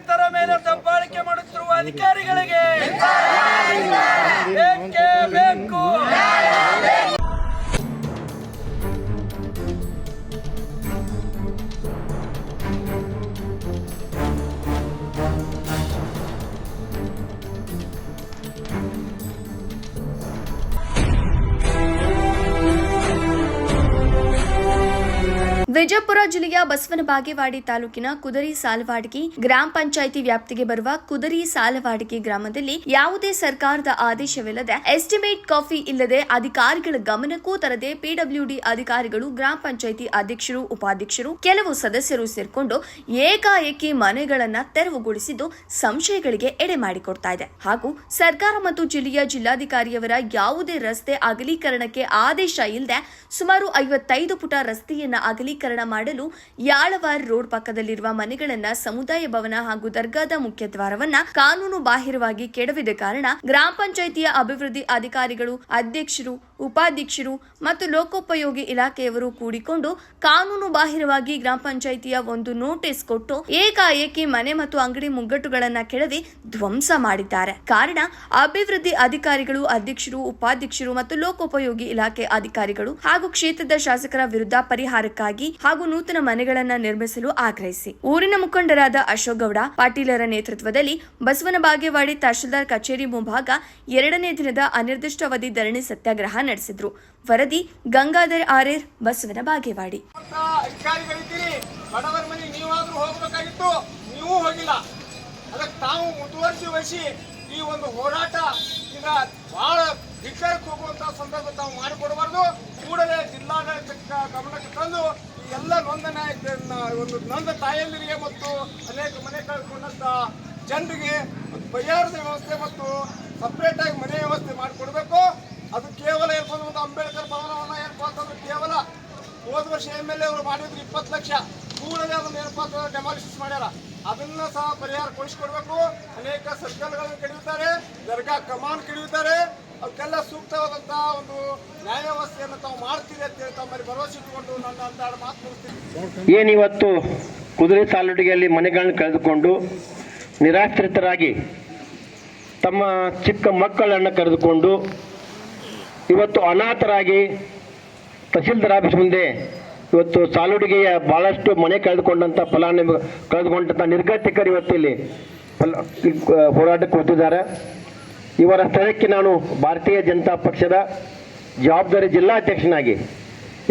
ರೈತರ ಮೇಲೆ ದಬ್ಬಾಳಿಕೆ ಮಾಡುತ್ತಿರುವ ಅಧಿಕಾರಿಗಳಿಗೆ ವಿಜಯಪುರ ಜಿಲ್ಲೆಯ ಬಸವನ ಬಾಗೇವಾಡಿ ತಾಲೂಕಿನ ಕುದರಿ ಸಾಲವಾಡಗಿ ಗ್ರಾಮ ಪಂಚಾಯಿತಿ ವ್ಯಾಪ್ತಿಗೆ ಬರುವ ಕುದರಿ ಸಾಲವಾಡಗಿ ಗ್ರಾಮದಲ್ಲಿ ಯಾವುದೇ ಸರ್ಕಾರದ ಆದೇಶವಿಲ್ಲದೆ ಎಸ್ಟಿಮೇಟ್ ಕಾಫಿ ಇಲ್ಲದೆ ಅಧಿಕಾರಿಗಳ ಗಮನಕ್ಕೂ ತರದೆ ಪಿಡಬ್ಲ್ಯೂಡಿ ಅಧಿಕಾರಿಗಳು ಗ್ರಾಮ ಪಂಚಾಯಿತಿ ಅಧ್ಯಕ್ಷರು, ಉಪಾಧ್ಯಕ್ಷರು, ಕೆಲವು ಸದಸ್ಯರು ಸೇರಿಕೊಂಡು ಏಕಾಏಕಿ ಮನೆಗಳನ್ನ ತೆರವುಗೊಳಿಸಿದ್ದು ಸಂಶಯಗಳಿಗೆ ಎಡೆ ಮಾಡಿಕೊಡ್ತಾ ಇದೆ. ಹಾಗೂ ಸರ್ಕಾರ ಮತ್ತು ಜಿಲ್ಲೆಯ ಜಿಲ್ಲಾಧಿಕಾರಿಯವರ ಯಾವುದೇ ರಸ್ತೆ ಅಗಲೀಕರಣಕ್ಕೆ ಆದೇಶ ಇಲ್ಲದೆ ಸುಮಾರು ಐವತ್ತೈದು ಪುಟ ರಸ್ತೆಯನ್ನ ಅಗಲೀಕರಣ ಮಾಡಲು ಯಾಳವಾರ್ ರೋಡ್ ಪಕ್ಕದಲ್ಲಿರುವ ಮನೆಗಳನ್ನ ಸಮುದಾಯ ಭವನ ಹಾಗೂ ದರ್ಗಾದ ಮುಖ್ಯ ದ್ವಾರವನ್ನ ಕಾನೂನು ಬಾಹಿರವಾಗಿ ಕೆಡವಿದ ಕಾರಣ ಗ್ರಾಮ ಪಂಚಾಯಿತಿಯ ಅಭಿವೃದ್ಧಿ ಅಧಿಕಾರಿಗಳು, ಅಧ್ಯಕ್ಷರು, ಉಪಾಧ್ಯಕ್ಷರು ಮತ್ತು ಲೋಕೋಪಯೋಗಿ ಇಲಾಖೆಯವರು ಕೂಡಿಕೊಂಡು ಕಾನೂನು ಬಾಹಿರವಾಗಿ ಗ್ರಾಮ ಪಂಚಾಯಿತಿಯ ಒಂದು ನೋಟಿಸ್ ಕೊಟ್ಟು ಏಕಾಏಕಿ ಮನೆ ಮತ್ತು ಅಂಗಡಿ ಮುಗ್ಗಟ್ಟುಗಳನ್ನ ಕೆಡವಿ ಧ್ವಂಸ ಮಾಡಿದ್ದಾರೆ. ಕಾರಣ ಅಭಿವೃದ್ಧಿ ಅಧಿಕಾರಿಗಳು, ಅಧ್ಯಕ್ಷರು, ಉಪಾಧ್ಯಕ್ಷರು ಮತ್ತು ಲೋಕೋಪಯೋಗಿ ಇಲಾಖೆ ಅಧಿಕಾರಿಗಳು ಹಾಗೂ ಕ್ಷೇತ್ರದ ಶಾಸಕರ ವಿರುದ್ಧ ಪರಿಹಾರಕ್ಕಾಗಿ ಹಾಗೂ ನೂತನ ಮನೆಗಳನ್ನ ನಿರ್ಮಿಸಲು ಆಗ್ರಹಿಸಿ. ಊರಿನ ಮುಖಂಡರಾದ ಅಶೋಕ್ ಗೌಡ ಪಾಟೀಲರ ನೇತೃತ್ವದಲ್ಲಿ ಬಸವನ ಬಾಗೇವಾಡಿ ತಹಶೀಲ್ದಾರ್ ಕಚೇರಿ ಮುಂಭಾಗ ಎರಡನೇ ದಿನದ ಅನಿರ್ದಿಷ್ಟಾವಧಿ ಧರಣಿ ಸತ್ಯಾಗ್ರಹ ನಡೆಸಿದ್ರು. ವರದಿ ಗಂಗಾಧರ್ ಆರೇರ್ ಬಸವನ ಬಾಗೇವಾಡಿ. ಈ ಒಂದು ಹೋರಾಟ ಈಗ ಬಹಳ ಭಿಕ್ಷಕ್ಕೆ ಹೋಗುವಂತ ಸಂದರ್ಭ ತಾವು ಮಾಡಿಕೊಡಬಾರ್ದು. ಕೂಡಲೇ ಜಿಲ್ಲಾಡಳಿತ ಗಮನಕ್ಕೆ ತಂದು ಎಲ್ಲ ನಾಯಕರನ್ನ, ಒಂದು ನೊಂದ ತಾಯಂದಿರಿಗೆ ಮತ್ತು ಅನೇಕ ಮನೆ ಕಳ್ಕೊಂಡಂತ ಜನರಿಗೆ ಪರಿಹಾರದ ವ್ಯವಸ್ಥೆ ಮತ್ತು ಸಪ್ರೇಟ್ ಆಗಿ ಮನೆ ವ್ಯವಸ್ಥೆ ಮಾಡಿಕೊಡ್ಬೇಕು. ಅದು ಕೇವಲ ಇರ್ಬೋದು ಒಂದು ಅಂಬೇಡ್ಕರ್ ಭವನವನ್ನ ಏರ್ಪಾತಂದ್ರೆ ಕೇವಲ ಹೋದ ವರ್ಷ ಎಂ ಎಲ್ ಎ ಅವರು ಮಾಡಿದ್ರು ಇಪ್ಪತ್ತು ಲಕ್ಷ. ಕೂಡಲೇ ಅದನ್ನು ಏನಪ್ಪ ಅಂತಂದ್ರೆ ಡೆಮಾಲಿಸಿಸ್ ಮಾಡ್ಯಾರ. ಅದನ್ನ ಸಹ ಪರಿಹಾರ ಕೊಡಿಸ್ಕೊಡ್ಬೇಕು. ಅನೇಕ ಸರ್ಕಲ್ಗಳನ್ನು ಕಡಿಯುತ್ತಾರೆ ದರ್ಗಾ ಕಮಾನ್ ಕೆಡವುತ್ತಾರೆ ಅವಕ್ಕೆಲ್ಲ ಸೂಕ್ತವಾದಂತಹ ಒಂದು ನ್ಯಾಯ ವ್ಯವಸ್ಥೆಯನ್ನು ತಾವು ಮಾಡ್ತೀರಿ ಅಂತ ಹೇಳಿ ತಮ್ಮಲ್ಲಿ ಭರವಸೆ ಇಟ್ಟುಕೊಂಡು ನನ್ನ ಅಂತ ಮಾತು ಮುಗಿಸ್ತೀನಿ. ಏನಿವತ್ತು ಕುದುರೆ ಸಾಲುಡಿಗೆಯಲ್ಲಿ ಮನೆಗಳನ್ನು ಕಳೆದುಕೊಂಡು ನಿರಾಶ್ರಿತರಾಗಿ ತಮ್ಮ ಚಿಕ್ಕ ಮಕ್ಕಳನ್ನು ಕರೆದುಕೊಂಡು ಇವತ್ತು ಅನಾಥರಾಗಿ ತಹಸೀಲ್ದಾರ್ ಆಫೀಸ್ ಮುಂದೆ ಇವತ್ತು ಸಾಲುಡಿಗೆಯ ಭಾಳಷ್ಟು ಮನೆ ಕಳೆದುಕೊಂಡಂಥ ಫಲಾನುಭವಿ ಕಳೆದುಕೊಂಡಂಥ ನಿರ್ಗತಿಕರು ಇವತ್ತು ಇಲ್ಲಿ ಹೋರಾಟಕ್ಕೆ ಕೂತಿದ್ದಾರೆ ಇವರ ಸ್ಥಳಕ್ಕೆ ನಾನು ಭಾರತೀಯ ಜನತಾ ಪಕ್ಷದ ಜವಾಬ್ದಾರಿ ಜಿಲ್ಲಾಧ್ಯಕ್ಷನಾಗಿ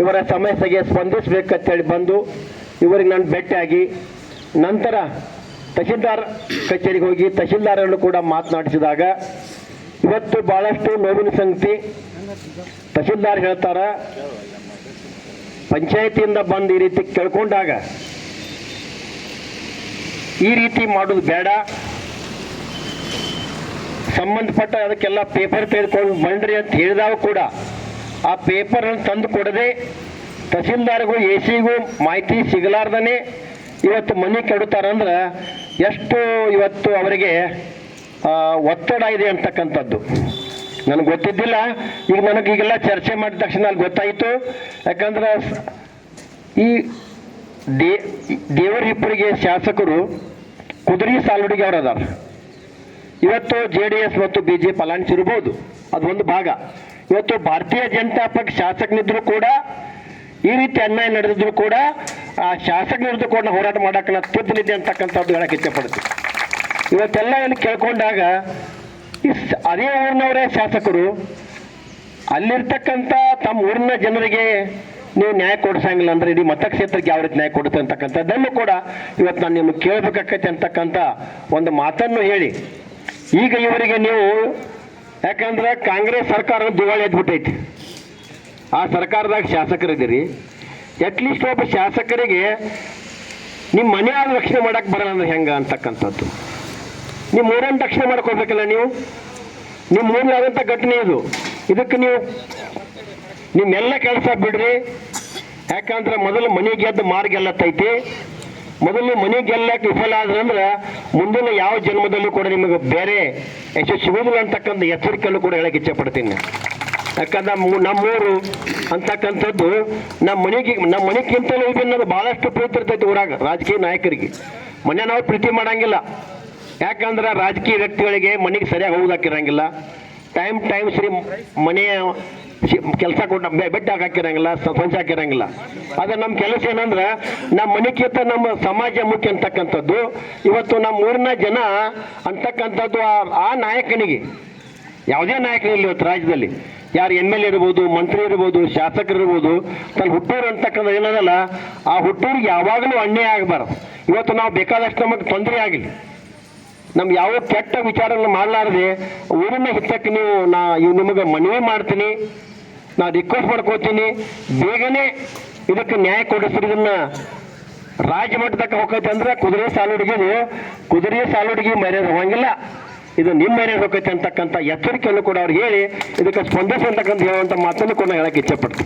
ಇವರ ಸಮಸ್ಯೆಗೆ ಸ್ಪಂದಿಸಬೇಕಂತೇಳಿ ಬಂದು ಇವರಿಗೆ ನಾನು ಭೇಟಿಯಾಗಿ ನಂತರ ತಹಶೀಲ್ದಾರ್ ಕಚೇರಿಗೆ ಹೋಗಿ ತಹಶೀಲ್ದಾರನ್ನು ಕೂಡ ಮಾತನಾಡಿಸಿದಾಗ ಇವತ್ತು ಭಾಳಷ್ಟು ನೋವಿನ ಸಂಗತಿ ತಹಶೀಲ್ದಾರ್ ಹೇಳ್ತಾರ. ಪಂಚಾಯತಿಯಿಂದ ಬಂದು ಈ ರೀತಿ ಕೇಳ್ಕೊಂಡಾಗ ಈ ರೀತಿ ಮಾಡೋದು ಬೇಡ. ಸಂಬಂಧಪಟ್ಟ ಅದಕ್ಕೆಲ್ಲ ಪೇಪರ್ ತೆಗೆದುಕೊಂಡು ಬಂಡ್ರಿ ಅಂತ ಹೇಳಿದಾಗ ಕೂಡ ಆ ಪೇಪರನ್ನು ತಂದು ಕೊಡದೆ ತಹಸೀಲ್ದಾರ್ಗೂ ಎ ಸಿಗೂ ಮಾಹಿತಿ ಸಿಗಲಾರ್ದನೆ ಇವತ್ತು ಮನೆ ಕೆಡುತ್ತಾರಂದ್ರೆ ಎಷ್ಟು ಇವತ್ತು ಅವರಿಗೆ ಒತ್ತಡ ಇದೆ ಅಂತಕ್ಕಂಥದ್ದು. ನನಗೆ ಗೊತ್ತಿದ್ದಿಲ್ಲ. ಈಗ ನನಗೆ ಈಗೆಲ್ಲ ಚರ್ಚೆ ಮಾಡಿದ ತಕ್ಷಣ ಅಲ್ಲಿ ಗೊತ್ತಾಯಿತು. ಯಾಕಂದ್ರೆ ಈ ದೇ ದೇವರ ಹಿಪ್ಪರಿಗೆ ಶಾಸಕರು ಕುದುರೆ ಸಾಲುಡಿಗೆ ಅವರು ಇವತ್ತು ಜೆ ಡಿ ಎಸ್ ಮತ್ತು ಬಿ ಜೆ ಅಲಾನ್ಸ್ ಇರ್ಬೋದು ಅದೊಂದು ಭಾಗ. ಇವತ್ತು ಭಾರತೀಯ ಜನತಾ ಪಕ್ಷ ಶಾಸಕನಿದ್ರು ಕೂಡ, ಈ ರೀತಿ ಅನ್ಯಾಯ ನಡೆದಿದ್ರು ಕೂಡ, ಆ ಶಾಸಕ ವಿರುದ್ಧ ಕೂಡ ಹೋರಾಟ ಮಾಡಕ್ಕೆ ನಾವು ತಿದ್ದಲಿದೆ ಅಂತಕ್ಕಂಥದ್ದು ಹೇಳಕ್ಕೆ ಇಚ್ಛೆಪಡ್ತೀವಿ ಇವತ್ತೆಲ್ಲ ಇಲ್ಲಿ ಕೇಳ್ಕೊಂಡಾಗ, ಈ ಅದೇ ಊರಿನವರೇ ಶಾಸಕರು, ಅಲ್ಲಿರ್ತಕ್ಕಂಥ ತಮ್ಮ ಊರಿನ ಜನರಿಗೆ ನೀವು ನ್ಯಾಯ ಕೊಡಿಸಂಗಿಲ್ಲ ಅಂದ್ರೆ ಇಡೀ ಮತಕ್ಷೇತ್ರಕ್ಕೆ ಯಾವ ರೀತಿ ನ್ಯಾಯ ಕೊಡುತ್ತೆ ಅಂತಕ್ಕಂಥದ್ದನ್ನು ಕೂಡ ಇವತ್ತು ನಾನು ನಿಮಗೆ ಕೇಳಬೇಕಾಗತ್ತೆ ಅಂತಕ್ಕಂಥ ಒಂದು ಮಾತನ್ನು ಹೇಳಿ. ಈಗ ಇವರಿಗೆ ನೀವು, ಯಾಕಂದ್ರೆ ಕಾಂಗ್ರೆಸ್ ಸರ್ಕಾರ ದಿವಾಳಿ ಎದ್ಬಿಟ್ಟೈತಿ. ಆ ಸರ್ಕಾರದಾಗ ಶಾಸಕರಿದ್ದೀರಿ. ಅಟ್ಲೀಸ್ಟ್ ಒಬ್ಬ ಶಾಸಕರಿಗೆ ನಿಮ್ಮ ಮನೆ ಆದ ರಕ್ಷಣೆ ಮಾಡಕ್ಕೆ ಬರಲ್ಲ ಅಂದ್ರೆ ಹೆಂಗ ಅಂತಕ್ಕಂಥದ್ದು. ನಿಮ್ಮ ಮೂರನ್ನು ರಕ್ಷಣೆ ಮಾಡ್ಕೋಬೇಕಲ್ಲ ನೀವು? ನಿಮ್ಮ ಊರಿನಾದಂಥ ಘಟನೆ ಇದು. ಇದಕ್ಕೆ ನೀವು ನಿಮ್ಮೆಲ್ಲ ಕೆಲಸ ಬಿಡ್ರಿ. ಯಾಕಂದ್ರೆ ಮೊದಲು ಮನೆ ಗೆದ್ದು ಮಾರ್ಗೆಲ್ಲ ಗೆಲ್ಲತ್ತೈತಿ ಮೊದಲು ಮನೆ ಗೆಲ್ಲಕ್ಕೆ ವಿಫಲ ಆದ್ರಂದ್ರೆ ಮುಂದಿನ ಯಾವ ಜನ್ಮದಲ್ಲೂ ಕೂಡ ನಿಮಗೆ ಬೇರೆ ಯಶಸ್ಸು ಸಿಗುವುದಿಲ್ಲ ಅಂತಕ್ಕಂಥ ಎಚ್ಚರಿಕೆಯನ್ನು ಕೂಡ ಹೇಳಕ್ಕೆ ಇಚ್ಛೆ ಪಡ್ತೀನಿ ಯಾಕಂದ್ರೆ ನಮ್ಮ ನಮ್ಮೂರು ಅಂತಕ್ಕಂಥದ್ದು ನಮ್ಮ ಮನೆಗೆ ನಮ್ಮ ಮನೆಗಿಂತಲೂ ಇದನ್ನದು ಭಾಳಷ್ಟು ಪ್ರೀತಿ ಇರ್ತೈತಿ ಊರಾಗ, ರಾಜಕೀಯ ನಾಯಕರಿಗೆ. ಮನೆ ನಾವು ಪ್ರೀತಿ ಮಾಡಂಗಿಲ್ಲ. ಯಾಕಂದ್ರೆ ರಾಜಕೀಯ ವ್ಯಕ್ತಿಗಳಿಗೆ ಮನೆಗೆ ಸರಿಯಾಗಿ ಹೋಗೋದಾಕಿರಂಗಿಲ್ಲ ಟೈಮ್ ಟೈಮ್ ಸರಿ ಮನೆಯ ಕೆಲಸ ಕೊಟ್ಟು ಬೆಟ್ಟ ಹಾಕಿರಂಗಿಲ್ಲ ಸ್ವಚ್ಛ ಹಾಕಿರಂಗಿಲ್ಲ. ಆದ್ರೆ ನಮ್ಮ ಕೆಲಸ ಏನಂದ್ರೆ, ನಮ್ಮ ಮನೆಗಿಂತ ನಮ್ಮ ಸಮಾಜ ಮುಖ್ಯ ಅಂತಕ್ಕಂಥದ್ದು. ಇವತ್ತು ನಮ್ಮ ಊರಿನ ಜನ ಅಂತಕ್ಕಂಥದ್ದು ಆ- ಆ ನಾಯಕನಿಗೆ, ಯಾವುದೇ ನಾಯಕನಿಲ್ಲ ಇವತ್ತು ರಾಜ್ಯದಲ್ಲಿ. ಯಾರು ಎಂ ಎಲ್ ಎ ಇರ್ಬೋದು, ಮಂತ್ರಿ ಇರ್ಬೋದು ಶಾಸಕರು ಇರ್ಬೋದು ತನ್ನ ಹುಟ್ಟೂರು ಅಂತಕ್ಕಂಥ ಏನದಲ್ಲ, ಆ ಹುಟ್ಟೂರಿಗೆ ಯಾವಾಗಲೂ ಅನ್ಯಾಯ ಆಗಬಾರ್ದು. ಇವತ್ತು ನಾವು ಬೇಕಾದಷ್ಟು ನಮಗೆ ತೊಂದರೆ ಆಗಲಿ. ನಮ್ಗೆ ಯಾವ ಕೆಟ್ಟ ವಿಚಾರಗಳನ್ನ ಮಾಡಲಾರದೆ ಊರಿನ ಹಿತಕ್ಕೆ ನೀವು ನಾ ಇವ್ ನಿಮಗೆ ಮನವಿ ಮಾಡ್ತೀನಿ. ನಾ ರಿಕ್ವೆಸ್ಟ್ ಮಾಡ್ಕೋತೀನಿ. ಬೇಗನೆ ಇದಕ್ಕೆ ನ್ಯಾಯ ಕೊಡಿಸ್ರಿ ಇದನ್ನ. ರಾಜ್ಯ ಮಟ್ಟದಕ್ಕೆ ಹೋಗೈತೆ ಅಂದ್ರೆ ಕುದುರೆ ಸಾಲುಡಿಗೆ ಕುದುರೆ ಸಾಲುಡಿಗೆ ಮರ್ಯಾದೆ ಹೋಗಂಗಿಲ್ಲ ಇದು ನಿಮ್ಮ ಮರ್ಯಾದೆ ಹೋಗೈತೆ ಅಂತಕ್ಕಂಥ ಎಚ್ಚರಿಕೆಯನ್ನು ಕೂಡ ಅವ್ರಿಗೆ ಹೇಳಿ ಇದಕ್ಕೆ ಸ್ಪಂದಿಸಿ ಅಂತಕ್ಕಂಥ ಹೇಳುವಂಥ ಮಾತನ್ನು ಕೂಡ ಹೇಳಕ್ಕೆ ಇಚ್ಛೆಪಡ್ತೀನಿ